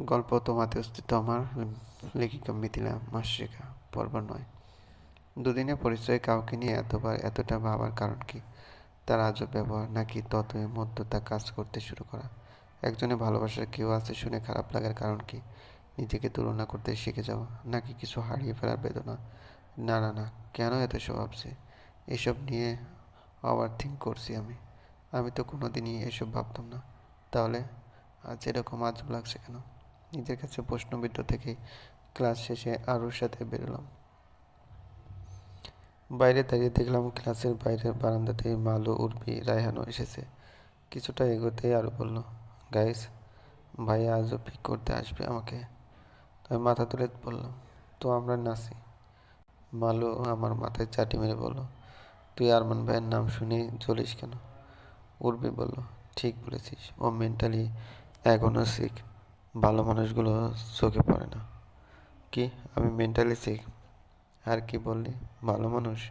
গল্প তোমাতে অস্তিত্ব আমার লেখিকা মিথিলা মাসিকা পর্ব নয়। দুদিনের পরিচয়ে কাউকে নিয়ে এতবার এতটা ভাবার কারণ কি? তার আজব ব্যবহার নাকি ততই মধ্যতা কাজ করতে শুরু করা? একজনে ভালোবাসার কেউ আছে শুনে খারাপ লাগার কারণ কি? নিজেকে তুলনা করতে শিখে যাওয়া, নাকি কিছু হারিয়ে ফেলার বেদনা? না না না, কেন এত সব ভাবছি এসব নিয়ে ওভার থিঙ্ক করছি আমি। আমি তো কোনো দিনই এসব ভাবতাম না। তাহলে আজ এরকম আজব লাগছে কেন? নিজের কাছে প্রশ্নবিদ্ধ থেকে ক্লাস শেষে আরুর সাথে বেরোলাম। বাইরে দাঁড়িয়ে দেখলাম ক্লাসের বাইরের বারান্দাতে মালু উর্বি, রায়হানও এসেছে। কিছুটা এগোতেই আরও বলল, গাইস, ভাই আজও পিক করতে আসবে আমাকে? আমি মাথা তুলে বললাম, তো আমরা নাচি। মালু আমার মাথায় চাটি মেরে বলল, তুই আরমান ভাইয়ের নাম শুনেই চলিস কেন? উর্বি বলল, ঠিক বলেছিস, ও মেন্টালি এখনও শিখ ভালো মানুষগুলো চোখে পড়ে না। কি? আমি মেন্টালি শিখ আর কি বললি? ভালো মানুষ?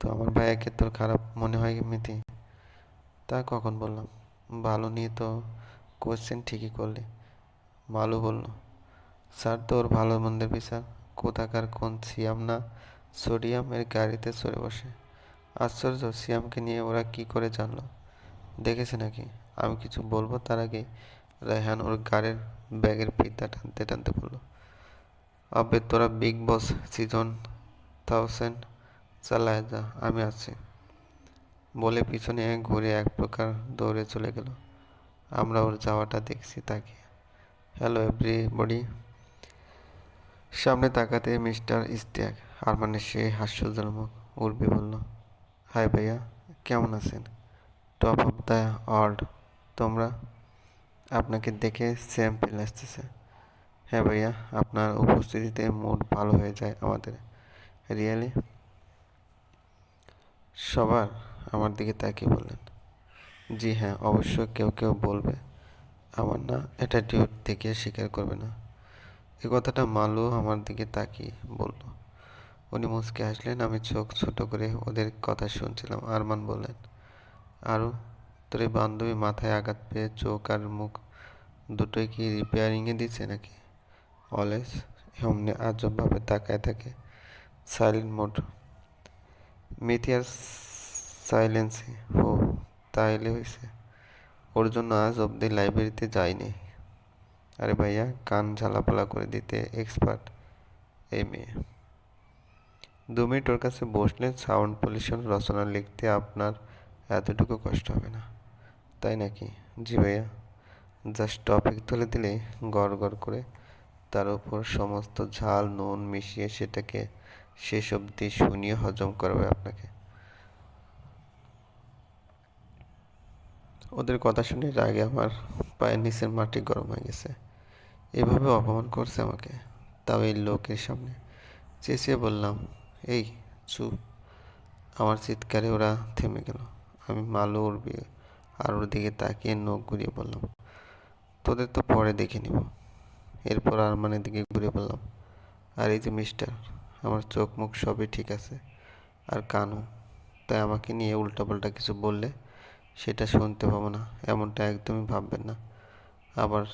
তো আমার ভাইয়াকে তোর খারাপ মনে হয় মিতি? তা কখন বললাম? ভালো নিয়ে তো কোশ্চেন ঠিকই করলি। ভালো বলল। স্যার, তোর ভালো মন্দের বিচার কোথাকার কোন সিয়াম না সোডিয়াম এর গাড়িতে চড়ে বসে। আশ্চর্য, সিয়ামকে নিয়ে ওরা কি করে জানলো? দেখেছে নাকি? আমি কিছু বলব তার আগে? রায়হান ওর গাড়ির ব্যাগের ফিতা টানতে টানতে বলল, আবে, তোরা বিগ বস সিজন থাউজেন্ড চালায় যা, আমি আছি। বলে পিছনে ঘুরে এক প্রকার দৌড়ে চলে গেল। আমরা ওর যাওয়াটা দেখছি তাকে হ্যালো এভরিবডি সামনে তাকাতে মিস্টার ইস্তিয়াক আর মানে সে হাস্যজনক উর্বি বলল হাই ভাইয়া, কেমন আছেন? টপ অফ দ্য ওয়ার্ল্ড তোমরা? আপনাকে দেখে স্যাম্পেল আসতেছে। হ্যাঁ ভাইয়া, আপনার উপস্থিতিতে মুড ভালো হয়ে যায় আমাদের। রিয়েলি সবার আমার দিকে তাকিয়ে বললেন। জি হ্যাঁ অবশ্য কেউ কেউ বলবে। আমার না এটা ডিউট থেকে স্বীকার করবে না। এ কথাটা মালু আমার দিকে তাকিয়ে বলল। উনি মুসকে আসলেন আমি চোখ ছোট করে ওদের কথা শুনছিলাম। আরমান বললেন আরও তোর এই বান্ধবী মাথায় আঘাত পেয়ে চোখ আর মুখ দুটোই কি রিপেয়ারিংয়ে দিচ্ছে নাকি? অলওয়েজ এমনি আজবভাবে তাকায় থাকে সাইলেন্ট মোড মিথি আর সাইলেন্সে ও তাইলে হয়েছে ওর জন্য আজ অবধি লাইব্রেরিতে যাইনি। আরে ভাইয়া, কান ঝালাপালা করে দিতে এক্সপার্ট এই মেয়ে। দু মিনিট ওর কাছে বসলে সাউন্ড পলিউশন রচনা লিখতে আপনার এতটুকু কষ্ট হবে না। তাই নাকি? জি ভাইয়া। জাস্ট টপিক তুলে দিলে গড় গড় করে তার উপর সমস্ত ঝাল, নুন মিশিয়ে সেটাকে শেষ অবধি শুনিয়ে হজম করবে আপনাকে। ওদের কথা শুনে রাগে আমার পায়ের নিচের মাটি গরম হয়ে গেছে। এভাবে অপমান করছে আমাকে। তাও এই লোকের সামনে। চেঁচিয়ে বললাম, এই চুপ। আমার চিৎকারে ওরা থেমে গেল। আমি মালু উড়বি আর ওর দিকে তাকিয়ে নখ ঘুরিয়ে বললাম, তোদের তো পরে দেখে নিব। এরপর আরমানের দিকে ঘুরে বললাম, আর এই যে মিস্টার, আমার চোখ মুখ সবই ঠিক আছে আর কানও, তাই আমাকে নিয়ে উল্টাপাল্টা কিছু বললে সেটা শুনতে পাবো না, এমনটা একদমই ভাববেন না। আবার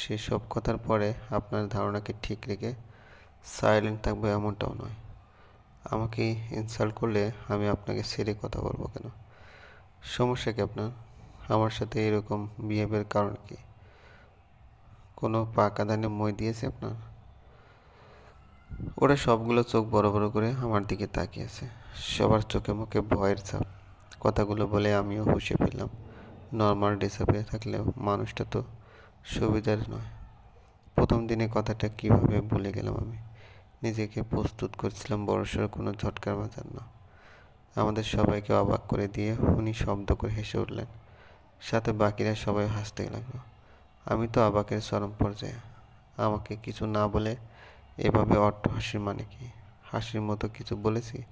সেসব কথার পরে আপনার ধারণাকে ঠিক রেখে সাইলেন্ট থাকব এমনটাও নয়। আমাকে ইনসাল্ট করলে আমি আপনাকে সেরে কথা বলব কেন? সমস্যা কি আপনার? আমার সাথে এরকম বিহেভের কারণ কি? কোনো পাকা ধানে মই দিয়েছে আপনার? ওরা সবগুলো চোখ বড় বড় করে আমার দিকে তাকিয়েছে। সবার চোখে মুখে ভয়ের ছাপ। কথাগুলো বলে আমিও হুশে ফেললাম নর্মাল ডিসাপে থাকলেও মানুষটা তো সুবিধার নয়। প্রথম দিনে কথাটা কীভাবে ভুলে গেলাম আমি? নিজেকে প্রস্তুত করছিলাম বড়সড় কোনো ঝটকার বাজার না। আমাদের সবাইকে অবাক করে দিয়ে উনি শব্দ করে হেসে উঠলেন। সাথে বাকিরা সবাই হাসতে লাগল। আমি তো অবাকের চরম পর্যায়ে। আমাকে কিছু না বলে এভাবে অট্ট হাসির মানে কি? হাসির মতো কিছু বলেছি?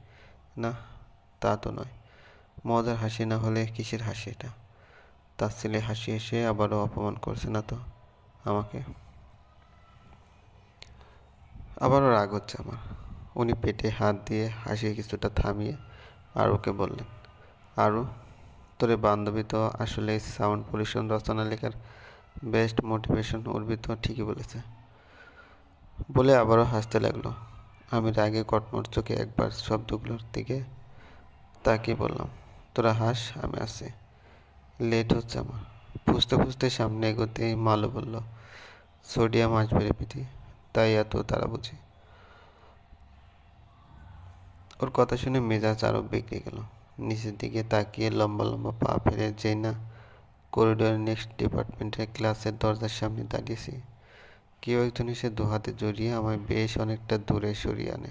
না, তা তো নয়। মজার হাসি না হলে কিসের হাসি এটা? তার ছেলে হাসি এসে আবারও অপমান করছে না তো আমাকে? আবারও রাগ হচ্ছে আমার। উনি পেটে হাত দিয়ে হাসি কিছুটা থামিয়ে আর ওকে বললেন আরও তোরে বান্ধবী তো আসলে সাউন্ড পলিউশন রচনা লেখার বেস্ট মোটিভেশন তো ঠিকই বলেছে। বলে আবারও হাসতে লাগল। আমি রাগে কটমট চোখে একবার শব্দগুলোর দিকে তাকিয়ে বললাম, তোরা হাস, আমি আসছি লেট হচ্ছে আমার। খুঁজতে খুঁজতে সামনে এগোতে মালো বলল, সোডিয়াম আসবে পিটি, তাই এত তারা বুঝি ওর কথা শুনে মেজাজ আরও বিগড়ে গেল। নিচের দিকে তাকিয়ে লম্বা লম্বা পা ফেলে যেই না করিডোরের নেক্সট ডিপার্টমেন্টের ক্লাসের দরজার সামনে দাঁড়িয়েছি। কেউ একজন এসে দু হাতে জড়িয়ে আমায় বেশ অনেকটা দূরে সরিয়ে আনে।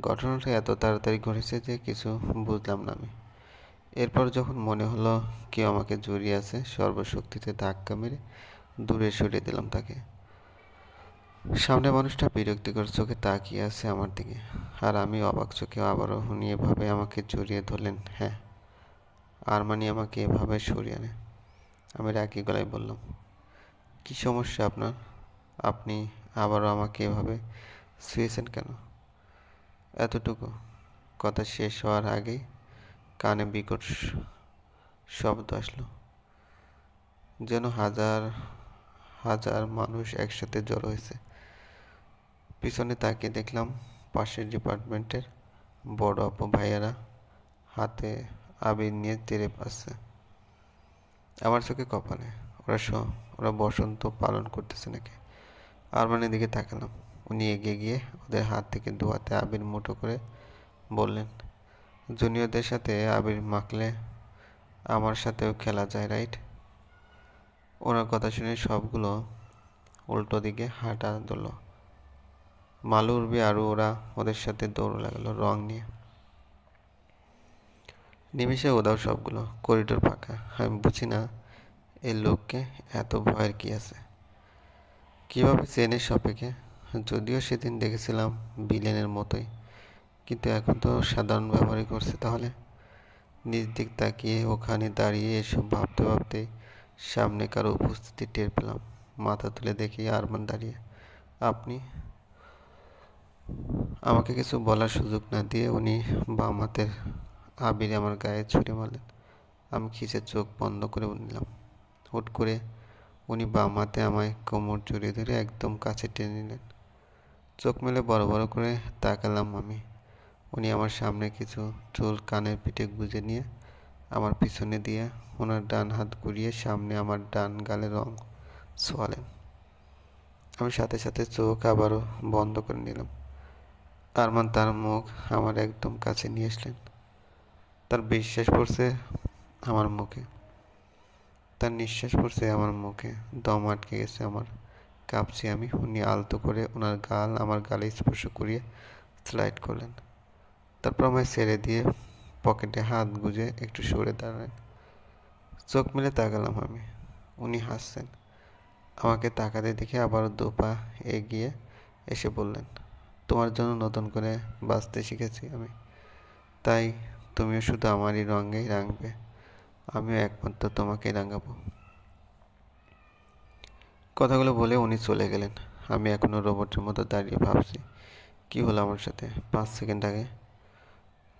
ঘটনাটা এত তাড়াতাড়ি ঘটেছে যে কিছু বুঝলাম না আমি। এরপর যখন মনে হলো কেউ আমাকে জড়িয়ে আছে, সর্বশক্তিতে ধাক্কা মেরে দূরে সরিয়ে দিলাম তাকে। সামনে মানুষটা বিরক্তিকর চোখে তাকিয়ে আছে আমার দিকে। আর আমি অবাক চোখে আবারও উনি এভাবে আমাকে জড়িয়ে ধরলেন হ্যাঁ আর মানে আমাকে এভাবে সরিয়ে আনে। আমি রাগি গলায় বললাম, কি সমস্যা আপনার? আপনি আবারও আমাকে এভাবে শুয়েছেন কেন? এতটুকু কথা শেষ হওয়ার আগেই কানে বিকট শব্দ আসলো, যেন হাজার হাজার মানুষ একসাথে জড়ো হয়েছে। পিছনে তাকিয়ে দেখলাম পাশের ডিপার্টমেন্টের বড় আপু ভাইয়ারা হাতে আবির নিয়ে তেরে পাচ্ছে। আমার চোখে কপালে, ওরা স ওরা বসন্ত পালন করতেছে নাকি? আরমানের দিকে তাকালাম। উনি এগিয়ে গিয়ে ওদের হাত থেকে হাতে আবির মুঠো করে বললেন, জুনিয়রদের সাথে আবির মাখলে আমার সাথেও খেলা যায়, রাইট? ওনার কথা শুনে সবগুলো উল্টো দিকে হাঁটা দিল মালু উড়বি আরও ওরা ওদের সাথে দৌড় লাগল, রং নিয়ে। নিমিষে ওদাও সবগুলো, করিডোর ফাঁকা। আমি বুঝি না এই লোককে এত ভয়ের কি আছে? কীভাবে চেনে সপেকে যদিও সেদিন দেখেছিলাম বিলেনের মতোই, কিন্তু এখন তো সাধারণ ব্যবহারই করছে তাহলে। নিজ দিক তাকিয়ে ওখানে দাঁড়িয়ে এসব ভাবতে ভাবতে সামনে কারও উপস্থিতি টের পেলাম। মাথা তুলে দেখি আরমান দাঁড়িয়ে। আপনি? আমাকে কিছু বলার সুযোগ না দিয়ে উনি বাম হাতের আবির আমার গায়ে ছুঁড়ে মারলেন। আমি খিচে চোখ বন্ধ করে নিলাম। হুট করে উনি বাম হাতে আমায় কোমর জড়িয়ে ধরে একদম কাছে টেনে নিলেন। চোখ মেলে বড় বড় করে তাকালাম আমি। উনি আমার সামনে কিছু চুল কানের পিঠে গুজে নিয়ে আমার পিছনে দিয়ে ওনার ডান হাত ঘুরিয়ে সামনে আমার ডান গালে রং ছোয়ালেন। আমি সাথে সাথে চোখ আবারও বন্ধ করে নিলাম। আরমান তার মুখ আমার একদম কাছে নিয়ে আসলেন। তার বিশ্বাস পড়ছে আমার মুখে। তার নিঃশ্বাস পড়ছে আমার মুখে। দম আটকে গেছে আমার। কাঁপছি আমি। উনি আলতো করে ওনার গাল আমার গালে স্পর্শ করিয়ে স্লাইড করলেন। তারপর আমায় ছেড়ে দিয়ে পকেটে হাত গুজে একটু সরে দাঁড়ালেন। চোখ মেলে তাকালাম আমি। উনি হাসছেন। আমাকে তাকাতে দেখে আবার দু পা এগিয়ে এসে বললেন তোমার জন্য নতুন করে বাঁচতে শিখেছি আমি। তাই তুমিও শুধু আমারই রঙেই রাঙবে। আমিও একমাত্র তোমাকেই রাঙাবো। কথাগুলো বলে উনি চলে গেলেন। আমি এখনও রোবটের মতো দাঁড়িয়ে ভাবছি, কি হলো আমার সাথে? পাঁচ সেকেন্ড আগে।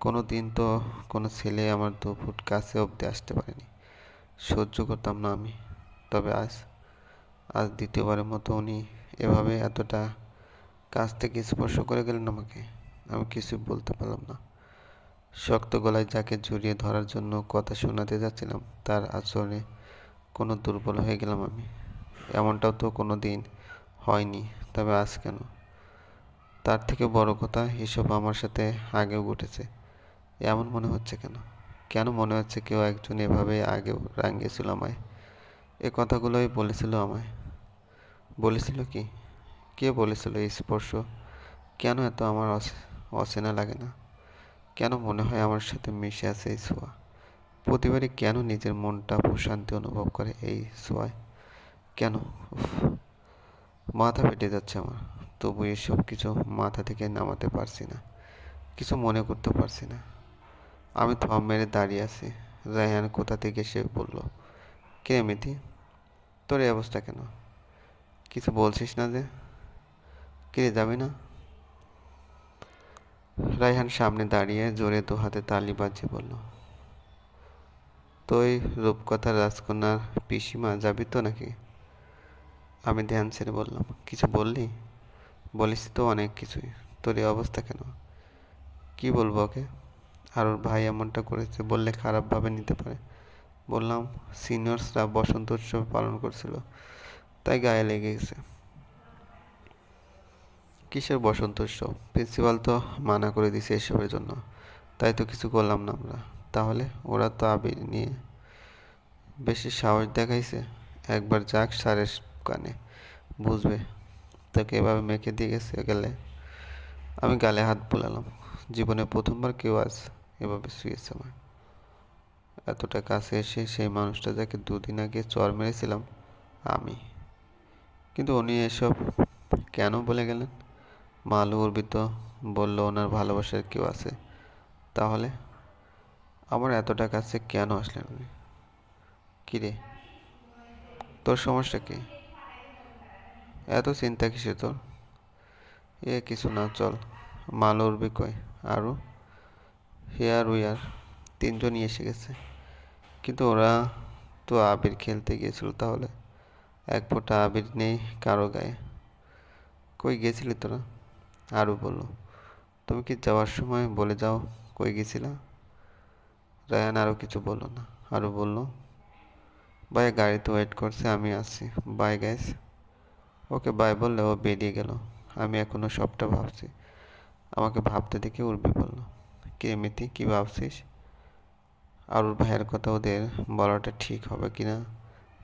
কোনো দিন তো কোনো ছেলে আমার দু ফুট কাছে অবধি আসতে পারেনি। সহ্য করতাম না আমি। তবে আজ আজ দ্বিতীয়বারের মতো উনি এভাবে এতটা কাছ থেকে স্পর্শ করে গেলেন আমাকে। আমি কিছু বলতে পারলাম না। শক্ত গলায় যাকে জড়িয়ে ধরার জন্য কথা শোনাতে যাচ্ছিলাম, তার আচরণে কোনো দুর্বল হয়ে গেলাম আমি। এমনটাও তো কোনো দিন হয়নি, তবে আজ কেন? তার থেকে বড় কথা, এসব আমার সাথে আগেও ঘটেছে। এমন মনে হচ্ছে কেন? কেন মনে হচ্ছে কেউ একজন এভাবে আগেও রাঙিয়েছিল আমায়? এ কথাগুলোই বলেছিল আমায়। বলেছিল কি? কে বলেছিল এই স্পর্শ? কেন এত আমার অচে- অচেনা লাগে না? কেন মনে হয় আমার সাথে মিশে আছে এই ছোঁয়া? প্রতিবারই কেন নিজের মনটা প্রশান্তি অনুভব করে এই ছোঁয়ায়? কেন? মাথা ফেটে যাচ্ছে আমার। তবু এসব কিছু মাথা থেকে নামাতে পারছি না। কিছু মনে করতে পারছি না। আমি থম মেরে দাঁড়িয়ে আছি। রায়হান কোথা থেকে সে বলল, কে মিতি তোর এই অবস্থা কেন? কিছু বলছিস না যে? কিরে যাবি না? রায়হান সামনে দাঁড়িয়ে জোরে দু হাতে তালি বাজিয়ে বলল, তুই রূপকথার রাজকন্যার পিসিমা যাবি তো নাকি? আমি ধ্যান ছেড়ে বললাম, কিছু বললি? বলিস তো অনেক কিছুই। তোর এই অবস্থা কেন? কি বলব ওকে? আর ওর ভাই এমনটা করেছে বললে খারাপভাবে নিতে পারে। বললাম, সিনিয়র্সরা বসন্ত উৎসব পালন করছিল, তাই গায়ে লেগে গেছে। কিসের বসন্ত উৎসব প্রিন্সিপাল তো মানা করে দিছে এসবের জন্য। তাই তো কিছু করলাম না আমরা। তাহলে ওরা তো আবির নিয়ে বেশি সাহস দেখাইছে। একবার যাক সারের কানে। বুঝবে। তাকে এভাবে মেখে দিয়ে গেছে গেলে আমি গালে হাত বুলালাম। জীবনে প্রথমবার কেউ আজ এভাবে শুয়েছে আমার এতটা কাছে এসে সেই মানুষটা যাকে দুদিন আগে চর মেরেছিলাম, আমি। কিন্তু উনি এসব কেন বলে গেলেন? মালু উর্বিত বলল, ওনার ভালোবাসার কেউ আছে? তাহলে? আমার এতটা কাছে কেন আসলেন উনি? কিরে তোর সমস্যা কি? এত চিন্তা কিসে তোর? এ কিছু না, চল। মাল উড়বি কয় আরও হেয়ার উইয়ার তিনজনই এসে গেছে। কিন্তু ওরা তো আবির খেলতে গিয়েছিল তাহলে। এক ফোঁটা আবির নেই কারও গায়ে। কই গেছিলি তোরা? আরও বলল, তুমি কি যাওয়ার সময় বলে যাও কই গেছিলা? রায়ান আরও কিছু বলল না। আরও বলল, ভাই, গাড়িতে ওয়েট করছে, আমি আসছি বাই গাইস ওকে বাই বললে ও বেরিয়ে গেল। আমি এখনও সবটা ভাবছি। আমাকে ভাবতে দেখে উর্বি বলল, কে মিতি কী ভাবছিস? আর ওর ভাইয়ের কথা ওদের বলাটা ঠিক হবে কি না,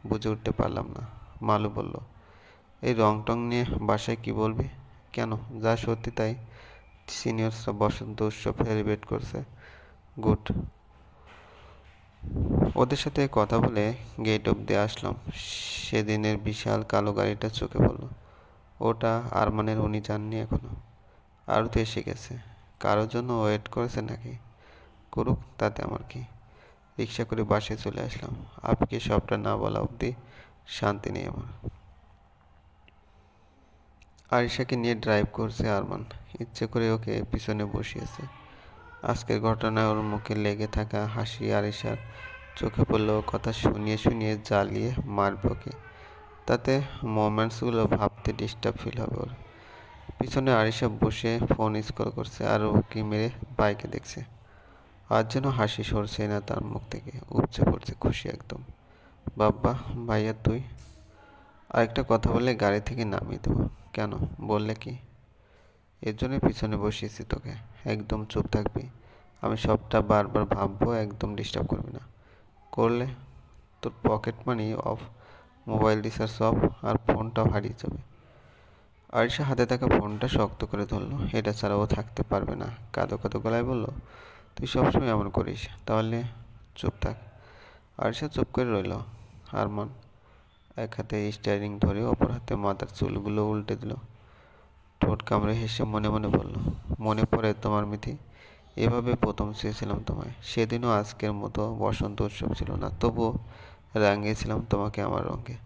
বুঝে উঠতে পারলাম না। মালু বলল, এই রং টং নিয়ে বাসায় কি বলবি? কেন? যা সত্যি তাই। সিনিয়র্সরা বসন্ত উৎসব সেলিব্রেট করছে। গুড। ওদের সাথে কথা বলে গেট অব্দি আসলাম। সেদিনের বিশাল কালো গাড়িটা চোখে পড়ল। ওটা আরমানের উনি যাননি এখনও। আরও তো এসে গেছে। কারোর জন্য ওয়েট করেছে নাকি? করুক তাতে আমার কি। রিক্সা করে বাসে চলে আসলাম। আপকে সবটা না বলা অবধি শান্তি নেই আমার। আরিশাকে নিয়ে ড্রাইভ করছে আরমান। ইচ্ছে করে ওকে পিছনে বসিয়েছে। আজকের ঘটনায় ওর মুখে লেগে থাকা হাসি আরিশার চোখে পড়ল কথা শুনিয়ে শুনিয়ে জ্বালিয়ে মারবে ওকে। তাতে মোমেন্টসগুলো ভাবতে ডিস্টার্ব ফিল হবে ওর। পিছনে আরিশা বসে ফোন স্কল করছে আর ও কি মেরে বাইকে দেখছে। আর যেন হাসি সরছে না তার মুখ থেকে, উপচে পড়ছে খুশি একদম। বাব্বা, ভাইয়া তুই? আরেকটা কথা বলে গাড়ি থেকে নামিয়ে দেবো। কেন? বললে কি? এর জন্য পিছনে বসিয়েছি তোকে। একদম চুপ থাকবি। আমি সবটা বারবার ভাববো, একদম ডিস্টার্ব করবি না। করলে তোর pocket money off mobile recharge off আর ফোনটাও হারিয়ে যাবে। আরিশা হাতে থাকা ফোনটা শক্ত করে ধরলো। এটা ছাড়াও থাকতে পারবে না। কাদো কাদো গলায় বলল, তুই সবসময় এমন করিস। তাহলে চুপ থাক। আরিশা চুপ করে রইল। হারমন এক হাতে স্টারিং ধরে অপর হাতে মাথার চুলগুলো উল্টে দিল। ঠোঁট কামড়ে হেসে মনে মনে বলল, মনে পড়ে তোমার মিথি, এভাবে প্রথম চেয়েছিলাম তোমায়। সেদিনও আজকের মতো বসন্ত উৎসব ছিল না, তবুও রাঙিয়েছিলাম তোমাকে আমার রঙে।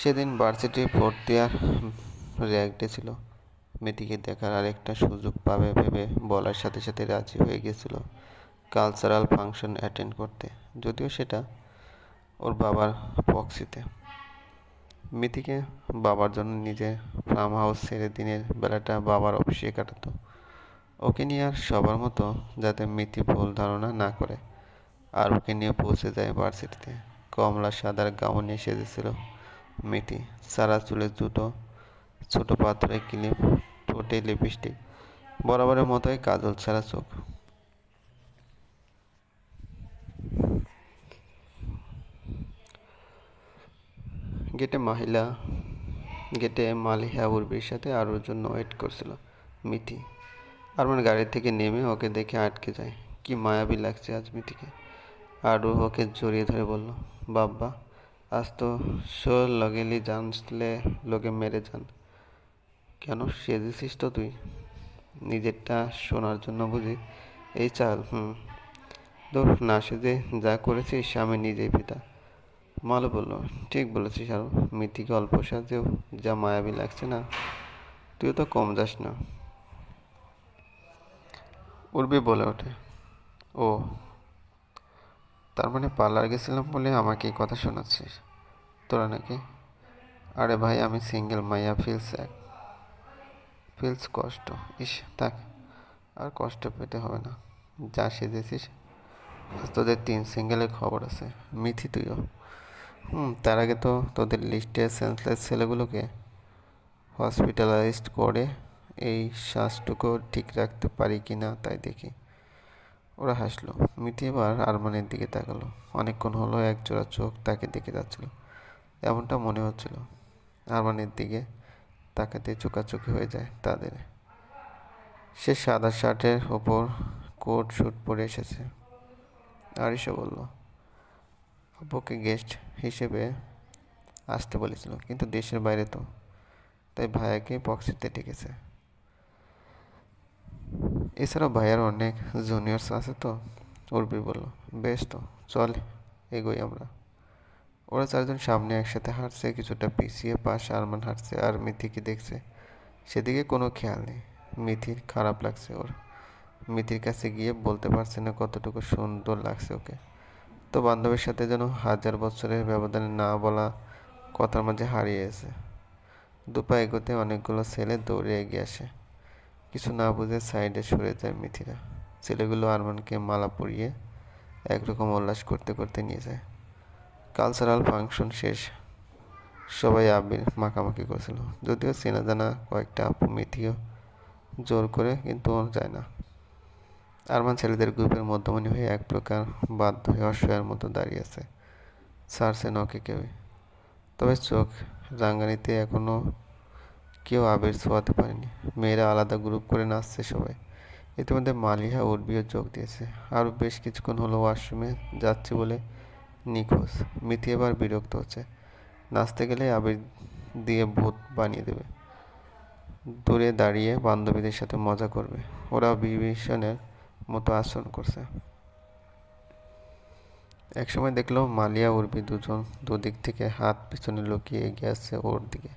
সেদিন ভার্সিটি ফোর্থ ইয়ার র্যাগডে ছিল। মেয়েটিকে দেখার আরেকটা সুযোগ পাবে ভেবে বলার সাথে সাথে রাজি হয়ে গেছিল কালচারাল ফাংশন অ্যাটেন্ড করতে। যদিও সেটা ওর বাবার পক্সিতে মিতিকে বাবার জন্য নিজের ফার্ম হাউস ছেড়ে দিনের বেলাটা বাবার অফিসে কাটাতো। ওকে নিয়ে আর সবার মতো যাতে মিতি ভুল ধারণা না করে। আর ওকে নিয়ে পৌঁছে যায় ভার্সিটিতে কমলা সাদার গাউনে সেজেছিল মিতি। সারা চুলে দুটো ছোটো পাথরের ক্লিপ, ঠোঁটে লিপস্টিক বরাবরের মতোই কাজল ছাড়া চোখ। গেটে মহিলা, গেটে মালিহা উর্বির সাথে আরোর জন্য ওয়েট করছিল, মিথি। আরমান গাড়ি থেকে নেমে ওকে দেখে আটকে যায়। কি মায়াবী লাগছে আজ মিথিকে। আরও ওকে জড়িয়ে ধরে বলল, বাব্বা, আজ তো শো লগেলি জানলে লোকে মেরে যান। কেন সেজেছিস তো তুই? নিজেরটা শোনার জন্য বুঝি। এই চাল, হুম। দূর না সেজে যা করেছিস, আমি নিজেই পিতা মালো বলল, ঠিক বলেছিস আরও। মিথিকে অল্প সাজেও যা মায়াবী লাগছে না তুইও তো কম যাস না। উর্বি বলে ওঠে, ও, তার মানে পার্লার গেছিলাম বলে আমাকে এই কথা শোনাচ্ছিস? তোরা নাকি? আরে ভাই, আমি সিঙ্গেল, মাইয়া ফিলস এক। ফিলস কষ্ট, ইস, থাক, আর কষ্ট পেতে হবে না। যা সেজেছিস, আজ তোদের তিন সিঙ্গেলের খবর আছে। মিথি তুইও। তার আগে তো তোদের লিস্টে সেন্সলেস ছেলেগুলোকে হসপিটালাইজড করে এই শ্বাসটুকু ঠিক রাখতে পারি কি না তাই দেখি। ওরা হাসলো। মিতি এবার আরমানের দিকে তাকালো। অনেকক্ষণ হলো এক জোড়া চোখ তাকে দেখে যাচ্ছিল। এমনটা মনে হচ্ছিল। আরমানের দিকে তাকাতে চোকাচোকি হয়ে যায় তাদের। সে সাদা শার্টের ওপর কোট স্যুট পরে এসেছে। আরিশা বলল আব্বুকে গেস্ট হিসেবে আসতে বলেছিল, কিন্তু দেশের বাইরে তো। তাই ভাইয়াকে পক্সিতে ডেকেছে এছাড়াও ভাইয়ার অনেক জুনিয়র্স আছে তো উর্বি বলল বেশ তো, চল এগোই আমরা। ওরা চারজন সামনে একসাথে হাঁটছে, কিছুটা পিছিয়ে পাশে আরমান হাঁটছে আর মিথিকে দেখছে। সেদিকে কোনো খেয়াল নেই। মিথির খারাপ লাগছে ওর। মিথির কাছে গিয়ে বলতে পারছে না কতটুকু সুন্দর লাগছে ওকে। তো বান্ধবীর সাথে যেন হাজার বছরের ব্যবধানে না বলা কথার মাঝে হারিয়ে হারিয়েছে দুপা এগোতে অনেকগুলো ছেলে দৌড়ে এগিয়ে আসে। কিছু না বুঝে সাইডে সরে যায় মিথিরা ছেলেগুলো আরমানকে মালা পরিয়ে একরকম উল্লাস করতে করতে নিয়ে যায়। কালচারাল ফাংশন শেষ। সবাই আবির মাখামাখি করছিল। যদিও চেনা জানা কয়েকটা আপু মিথিও জোর করে কিন্তু যায় না। আরমান ছেলেদের গ্রুপের মধ্যমণি হয়ে এক প্রকার বাধ্য হয়ে অসহায়ের মতো দাঁড়িয়ে আছে। ছাড়ছে নকে কেউই। তবে চোখ রাঙ্গানিতে এখনও কেউ আবির ছোঁয়াতে পারেনি। মেয়েরা আলাদা গ্রুপ করে নাচছে সবাই। ইতিমধ্যে মালিহা উর্বিও যোগ দিয়েছে। আরও বেশ কিছুক্ষণ হলো ওয়াশরুমে যাচ্ছে বলে নিখোঁজ। মিথি এবার বিরক্ত হচ্ছে। নাচতে গেলে আবির দিয়ে ভূত বানিয়ে দেবে। দূরে দাঁড়িয়ে বান্ধবীদের সাথে মজা করবে। ওরা বিভীষণের মতো আচরণ করছে। একসময় দেখল মালিয়া উর্বি দুজন দুদিক থেকে হাত পিছনে লুকিয়ে আসছে ওর দিকে।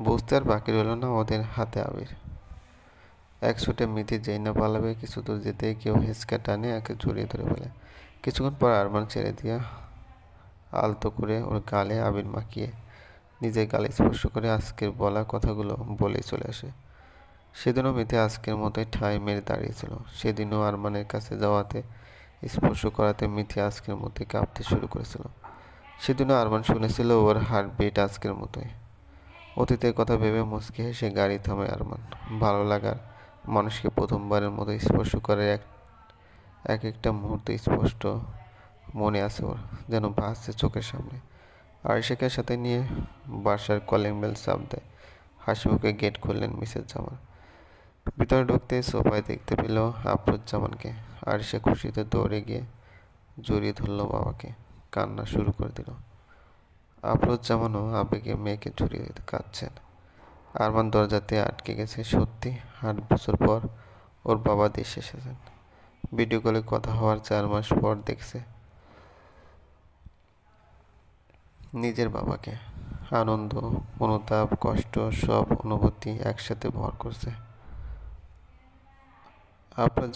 বুঝতে আর বাকি রইল না ওদের হাতে আবির। এক ছুটে মিথি যেই না পালাবে, কিছু দূর যেতেই কেউ হেঁচকা টানে একে জড়িয়ে ধরে ফেলে। কিছুক্ষণ পর আরমান ছেড়ে দিয়ে আলতো করে ওর গালে আবির মাখিয়ে নিজের গালে স্পর্শ করে আজকের বলা কথাগুলো বলেই চলে আসে। সেদিনও মিথে আজকের মতোই ঠাই মেরে দাঁড়িয়েছিল। সেদিনও আরমানের কাছে যাওয়াতে, স্পর্শ করাতে মিথি আজকের মতোই কাঁপতে শুরু করেছিল। সেদিনও আরমান শুনেছিল ওর হার্টবিট আজকের মতোই। অতীতের কথা ভেবে মুচকি হেসে গাড়ি থামায় আরমান। ভালো লাগার মানুষকে প্রথমবারের মতো স্পর্শ করার এক এক একটা মুহূর্ত স্পষ্ট মনে আছে ওর, যেন ভাসছে চোখের সামনে। আরিশাকে সাথে নিয়ে বাসার কলিং বেল চাপ দেয়। হাসি মুখে গেট খুললেন মিসেস জামান ভিতরে ঢুকতে সোফায় দেখতে পেল আফরুজ্জামানকে আরিশা খুশিতে দৌড়ে গিয়ে জড়িয়ে ধরল বাবাকে। কান্না শুরু করে দিল। আফরুজ্জামানও আবেগে মেয়েকে জড়িয়ে কাঁদছেন। আরমান দরজাতে আটকে গেছে। সত্যি, আট বছর পর ওর বাবা দেশে এসেছেন। ভিডিও কলে কথা হওয়ার চার মাস পর দেখছে নিজের বাবাকে। আনন্দ অনুতাপ কষ্ট, সব অনুভূতি একসাথে ভর করছে।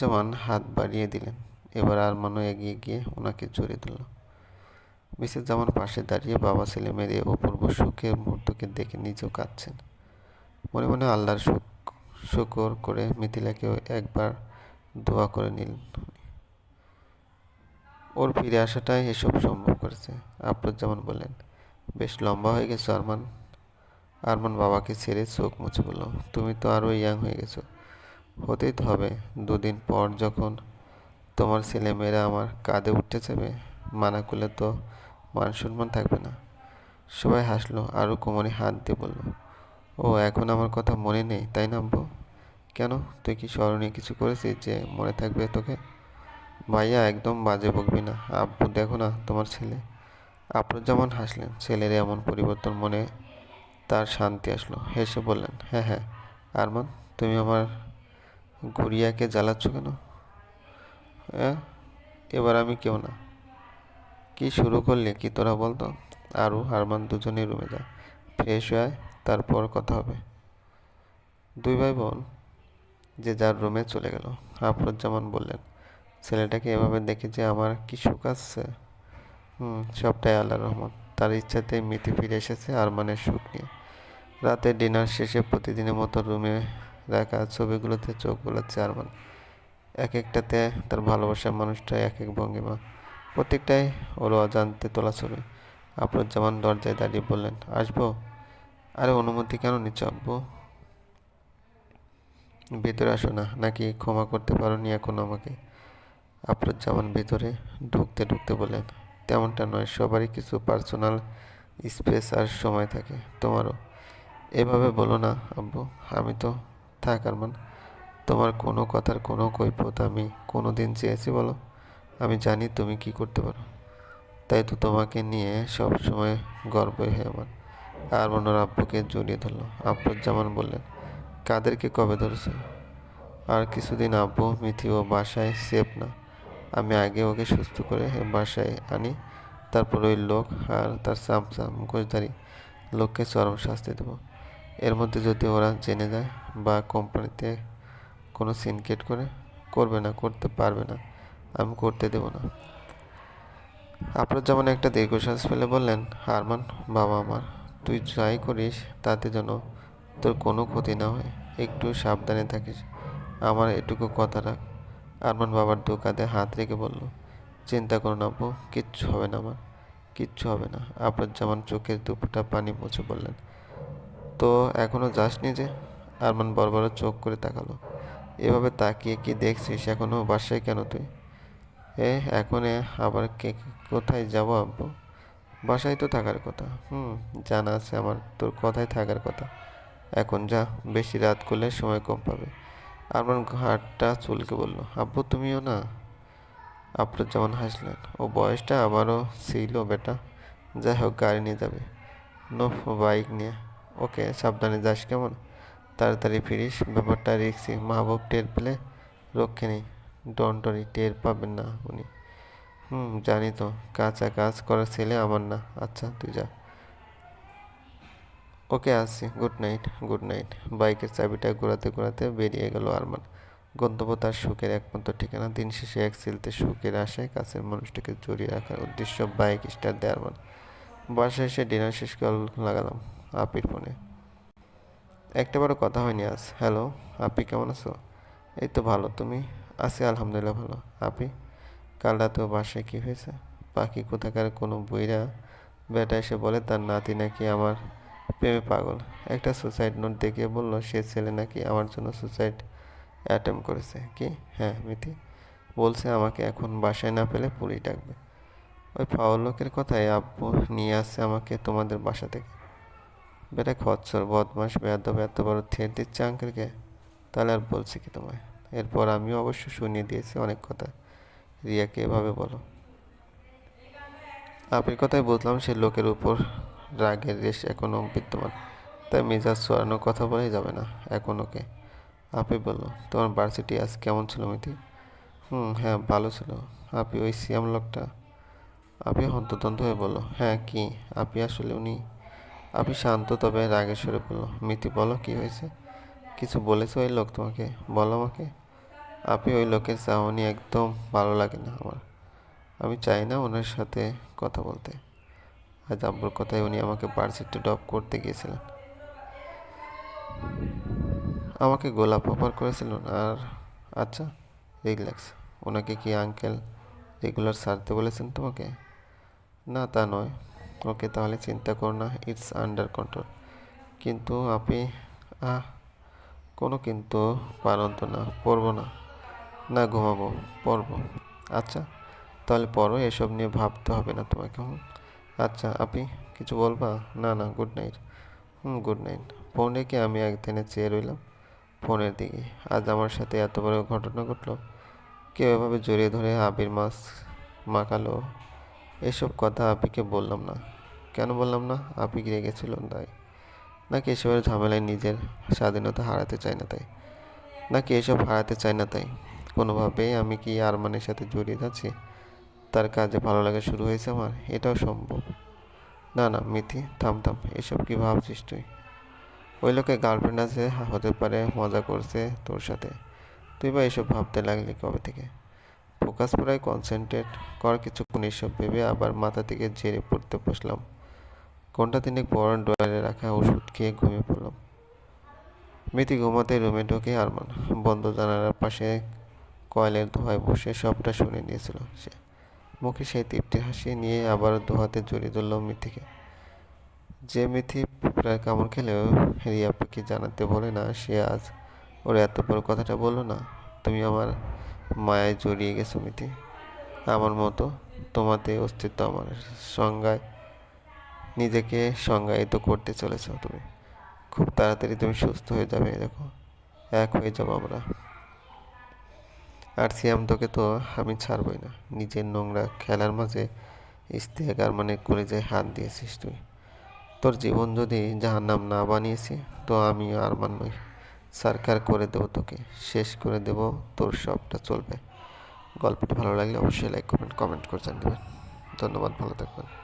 জামান হাত বাড়িয়ে দিলেন। এবার আরমানও এগিয়ে গিয়ে ওনাকে জড়িয়ে দিল মিসেস জামান পাশে দাঁড়িয়ে বাবা ছেলে মেরে অপূর্ব সুখের মুহূর্তকে দেখে নিজেও কাঁদছেন। মনে মনে আল্লাহর শুকর করে মিথিলাকেও একবার দোয়া করে নিলেন ওর ফিরে আসাটাই এসব সম্ভব করেছে আফরুজ্জামান বললেন। বেশ লম্বা হয়ে গেছো আরমান। আরমান বাবাকে ছেড়ে চোখ মুছে বলল, তুমি তো আরও ইয়াং হয়ে গেছো। হতেই তো হবে। দুদিন পর যখন তোমার ছেলেমেয়েরা আমার কাঁধে উঠতে যাবে, মানা করলে তো মান সম্মান থাকবে না। সবাই হাসলো, আরও কোমরে হাত দিয়ে বলল, ও, এখন আমার কথা মনে নেই, তাই না আব্বু? কেন? তুই কি স্মরণীয় কিছু করেছিস যে মনে থাকবে তোকে? ভাইয়া, একদম বাজে বকবি না। আব্বু, দেখো না তোমার ছেলে। যেমন হাসলেন। ছেলের এমন পরিবর্তন মনে তার শান্তি আসলো। হেসে বললেন হ্যাঁ হ্যাঁ। আরমান, তুমি আমার গুড়িয়াকে জ্বালাচ্ছ কেন? হ্যাঁ এবার আমি কেউ না। কি শুরু করলে কি তোরা বলতো? আরও হারমান দুজনেই রুমে যায়। ফ্রেশ হয়ে তারপর কথা হবে। দুই ভাই বোন যে যার রুমে চলে গেল, আফরুজ্জামান বললেন, ছেলেটাকে এভাবে দেখে যে আমার কি সুখ আসছে হুম, সবটাই আল্লাহ রহমান তার ইচ্ছাতেই মিতি ফিরে এসেছে আরমানের সুখ নিয়ে। রাতে ডিনার শেষে প্রতিদিনের মতো রুমে রাখা ছবিগুলোতে চোখ বোলাচ্ছে আরমান এক একটাতে তার ভালোবাসার মানুষটা এক এক ভঙ্গিমা। প্রত্যেকটাই ওর অজান্তে তোলা ছবি। আফরুজ্জামান দরজায় দাঁড়িয়ে বললেন, আসব? আরে অনুমতি কেন নিচ্ছ আব্বু? ভিতরে আসো না, নাকি ক্ষমা করতে পারোনি এখন আমাকে? আফরুজ্জামান ভিতরে ঢুকতে ঢুকতে বললেন, তেমনটা নয়, সবারই কিছু পার্সোনাল স্পেস আর সময় থাকে। তোমারও। এভাবে বলো না আব্বু, আমি তো থাক আরমান, তোমার কোনো কথার কোনো কৈফত আমি কোনো দিন চেয়েছি বলো। আমি জানি তুমি কি করতে পারো। তাই তো তোমাকে নিয়ে সব সময় গর্ব হয় আমার। আর ওনার আব্বুকে জড়িয়ে ধরলো। আব্বুজ্জামান বললেন, কাদেরকে কবে ধরেছ? আর কিছুদিন আব্বু মিথি ও বাসায় সেফ না। আমি আগে ওকে সুস্থ করে বাসায় আনি, তারপর ওই লোক আর তার চামচা মুখোশধারী লোককে চরম শাস্তি দেবো। এর মধ্যে যদি ওরা জেনে যায় বা কোম্পানিতে কোনো সিনকেট করে, করবে না, করতে পারবে না, আমি করতে দেব না। আপনার যেমন একটা দীর্ঘশ্বাস ফেলে বললেন, হারমান, বাবা আমার, তুই যাই করিস, তাতে যেন তোর কোনো ক্ষতি না হয়, একটু সাবধানে থাকিস। আমার এটুকু কথা রাখ। আরমান বাবার দু কাঁধে হাত রেখে বলল, চিন্তা করো না আপু, কিচ্ছু হবে না আমার, কিচ্ছু হবে না। আপনার যেমন চোখের দুপুরটা পানি মুছে বললেন তো এখনও যাসনি যে? আরমান বড় চোখ করে তাকালো। এভাবে তাকিয়ে কি দেখছিস? এখনও বাসায় কেন তুই? এ, এখন আবার কে কোথায় যাব আব্বু? বাসায় তো থাকার কথা। হুম, জানা আছে আমার তোর কথায় থাকার কথা। এখন যা, বেশি রাত করলে সময় কম পাবে। আমার ঘাটটা চুলকে বলল, আব্বু, তুমিও না? যেমন হাসলেন, ও বয়সটা আবারও ছিল বেটা। যাই হোক, গাড়ি নিয়ে যাবে। নো, বাইক নিয়ে। ওকে, সাবধানে যাস কেমন? তাড়াতাড়ি ফিরিস, ব্যাপারটা রিক্সি। মাহবুব টের পেলে রক্ষে নেই। ডন্টরি টের পাবেন না উনি। হুম, জানি তো। কাঁচা কাজ করার ছেলে আমার না। আচ্ছা তুই যা। ওকে, আসছি। Good night good night. বাইকের চাবিটা ঘোরাতে ঘোরাতে বেরিয়ে গেল আরমান। গন্তব্য তার সুখের একমাত্র ঠিকানা। দিন শেষে এক সিলতে সুখের আশায় কাছের মানুষটাকে জড়িয়ে রাখার উদ্দেশ্য বাইক স্টার্ট দেয় আরমান। বাসায় এসে ডিনার শেষ কল লাগালাম। আপির ফোনে। একটা বড় কথা হয়নি আজ। হ্যালো, আপি কেমন আছো? এই তো ভালো, তুমি? আছি আলহামদুলিল্লাহ ভালো। আপি, কাল রাতেও বাসায় কী হয়েছে? পাখি কোথাকার কোনো বইরা বেটা এসে বলে, তার নাতি নাকি আমার প্রেমে পাগল। একটা সুসাইড নোট দেখিয়ে বলল, সে ছেলে নাকি আমার জন্য সুসাইড অ্যাটেম্প করেছে। কি? হ্যাঁ মিতি বলছে, আমাকে এখন বাসায় না পেলে পুলিশ ডাকবে। ওই ফাওয়ার লোকের কথায় আব্বু নিয়ে আসছে আমাকে তোমাদের বাসা থেকে। বেটা খচ্চর বদমাস বেয়াদব, এত বড় থিয়েট দিচ্ছে তাহলে আর বলছি কি তোমায়? এরপর আমিও অবশ্য শুনিয়ে দিয়েছি অনেক কথা। রিয়াকে এভাবে বলো। আপনার কথাই বুঝলাম সে লোকের উপর রাগের রেশ এখনও বিদ্যমান, তাই মেজাজ চড়ানোর কথা বলাই যাবে না এখন ওকে। আপনি বলল, তোমার ভার্সিটি আজ কেমন ছিল মিতি হুম হ্যাঁ ভালো ছিল। আপনি ওই সিয়াম লোকটা। আপনি হন্তদন্ত হয়ে বলল হ্যাঁ কি? আপনি আসলে উনি আপনি শান্ত, তবে রাগের সরে বলল, মিতি, বলো কি হয়েছে? কিছু বলেছে ওই লোক তোমাকে? বলো আমাকে। আপনি ওই লোকের চাহনি একদম ভালো লাগে না আমার। আমি চাই না ওনার সাথে কথা বলতে। আজ আব্বুর কথায় উনি আমাকে ভার্সিটি ড্রপ করতে গিয়েছিলেন। আমাকে গোলাপ অফার করেছিলেন আর আচ্ছা রিল্যাক্স। ওনাকে কি আঙ্কেল রেগুলার সারতে বলেছেন তোমাকে? না, তা নয়। ওকে তাহলে চিন্তা করো না ইটস আন্ডার কন্ট্রোল কিন্তু আপনি, আহ, কোনো কিন্তু পারন্ত না, পড়ব না। না, ঘুমাবো, পড়ব। আচ্ছা তাহলে পড়ো, এসব নিয়ে ভাবতে হবে না তোমাকে, হুম? আচ্ছা আপনি কিছু বলবা? না না good night hmm good night phone রেখে আমি একদিনে চেয়ে রইলাম ফোনের দিকে। আজ আমার সাথে এত বড় ঘটনা ঘটলো। কেউ এভাবে জড়িয়ে ধরে আবির মাছ মাখালো। এসব কথা আপিকে বললাম না। কেন বললাম না? আপি রেগেছিল তাই? নাকি এসবের ঝামেলায় নিজের স্বাধীনতা হারাতে চায় না তাই? নাকি এসব হারাতে চায় না তাই? কোনোভাবেই আমি কি আরমানের সাথে জড়িয়ে যাচ্ছি তার কাজে ভালো লাগা শুরু হয়েছে আমার? এটাও সম্ভব। না না, মিথি, থাম থাম, এসব কি ভাবছিস তুই? ওই লোকের গার্লফ্রেন্ড আছে, হতে পারে মজা করছে তোর সাথে। তুই বা এসব ভাবতে লাগলি কবে থেকে? ফোকাস প্রায় কনসেন্ট্রেট কর কিছুক্ষণ এসব ভেবে আবার মাথা থেকে ঝেড়ে পড়তে বসলাম। ঘণ্টা তিনেক পর ড্রয়ারে রাখা ওষুধ খেয়ে ঘুমিয়ে পড়লাম। মিতি ঘুমাতে রুমে ঢোকে আরমান। বন্ধ জানালার পাশে কয়েলের ধোয়ায় বসে সবটা শুনে নিয়েছিল সে। মুখে সেই তৃপ্তির হাসি নিয়ে আবার দোহাতে জড়িয়ে ধরল মিথিকে। যে মিথি প্রায় কামড় খেলেও রিয়াপুকে জানাতে বলে না, সে আজ ওর এত বড় কথাটা বলল না, তুমি আমার মায়ায় জড়িয়ে গেছো মিথি। আমার মতো তোমাতে অস্তিত্ব আমার সংজ্ঞায় নিজেকে সংজ্ঞায়িত করতে চলেছ তুমি। খুব তাড়াতাড়ি তুমি সুস্থ হয়ে যাবে, দেখো। এক হয়ে যাব আমরা। আর সিয়াম, তোকে তো আমি ছাড়বই না। নিজের নোংরা খেলার মাঝে ইস্তেক আর মানে কলেজায় হাত দিয়েছিস তুই। তোর জীবন যদি যাহার নাম না বানিয়েছি, তো আমি আর নই সরকার করে দেবো তোকে। শেষ করে দেব, তোর সবটা চলবে। গল্পটি ভালো লাগলে অবশ্যই লাইক কমেন্ট কমেন্ট করে জানিয়ে দেবেন। ধন্যবাদ, ভালো থাকবেন।